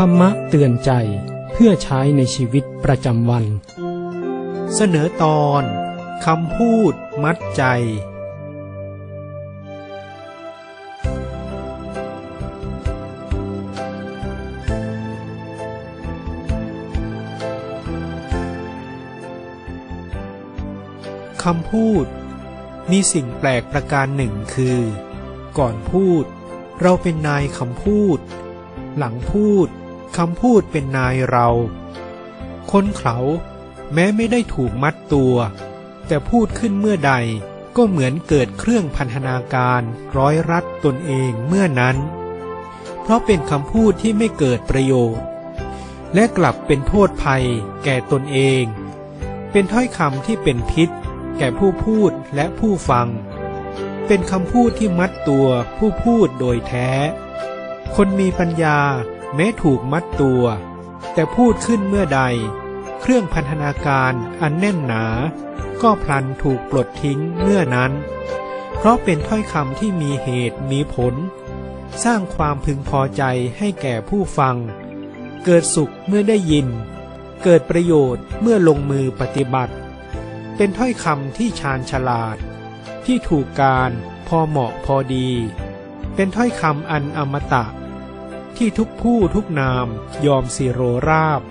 ธรรมะเตือนใจเพื่อใช้ในชีวิตประจำวัน เสนอตอนคำพูดมัดใจ คำพูด มีสิ่งแปลกประการหนึ่งคือ ก่อนพูด เราเป็นนายคำพูด หลังพูด คำพูดเป็นนายเรา คนเขาแม้ไม่ได้ถูกมัดตัว แต่พูดขึ้นเมื่อใดก็เหมือนเกิดเครื่องพันธนาการร้อยรัดตนเองเมื่อนั้น เพราะเป็นคำพูดที่ไม่เกิดประโยชน์ และกลับเป็นโทษภัยแก่ตนเอง เป็นถ้อยคำที่เป็นพิษ แก่ผู้พูดและผู้ฟัง เป็นคำพูดที่มัดตัวผู้พูดโดยแท้ คนมีปัญญา แม้ถูกมัดตัว แต่พูดขึ้นเมื่อใด เครื่องพันธนาการอันแน่นหนา ก็พลันถูกปลดทิ้งเมื่อนั้น เพราะเป็นถ้อยคำที่มีเหตุมีผล สร้างความพึงพอใจให้แก่ผู้ฟัง เกิดสุขเมื่อได้ยิน เกิดประโยชน์เมื่อลงมือปฏิบัติ เป็นถ้อยคำที่ชาญฉลาด ที่ถูกการพอเหมาะพอดี เป็นถ้อยคำอันอมตะ ที่ทุกผู้ทุกนามยอมสิโรราบ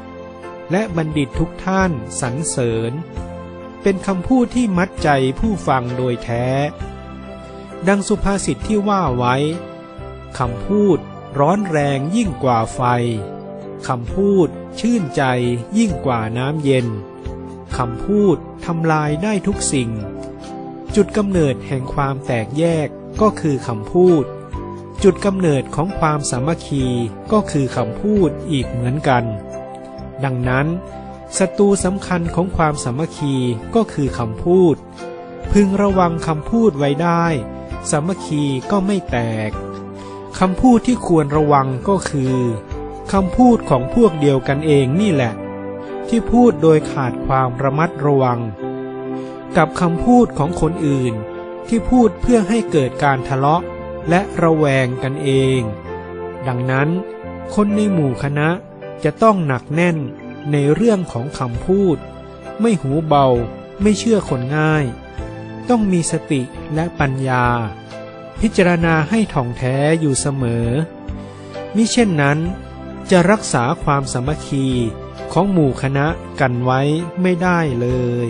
และบัณฑิตทุกท่านสรรเสริญ เป็นคำพูดที่มัดใจผู้ฟังโดยแท้ ดังสุภาษิตที่ว่าไว้คำพูดร้อนแรงยิ่งกว่าไฟคำพูดชื่นใจยิ่งกว่าน้ำเย็นคำพูดทำลายได้ทุกสิ่ง จุดกำเนิดแห่งความแตกแยกก็คือคำพูด จุดกำเนิดของความสามัคคีก็คือคำพูดอีกเหมือนกัน ดังนั้นศัตรูสำคัญของความสามัคคีก็คือคำพูด พึงระวังคำพูดไว้ได้สามัคคีก็ไม่แตกคำพูดที่ควรระวังก็คือคำพูดของพวกเดียวกันเองนี่แหละ ที่พูดโดยขาดความระมัดระวัง กับคำพูดของคนอื่นที่พูดเพื่อให้เกิดการทะเลาะ และระแวงกันเอง ดังนั้น คนในหมู่คณะจะต้องหนักแน่นในเรื่องของคำพูด ไม่หูเบาไม่เชื่อคนง่าย ต้องมีสติและปัญญา พิจารณาให้ถ่องแท้อยู่เสมอ มิเช่นนั้น จะรักษาความสามัคคีของหมู่คณะกันไว้ไม่ได้เลย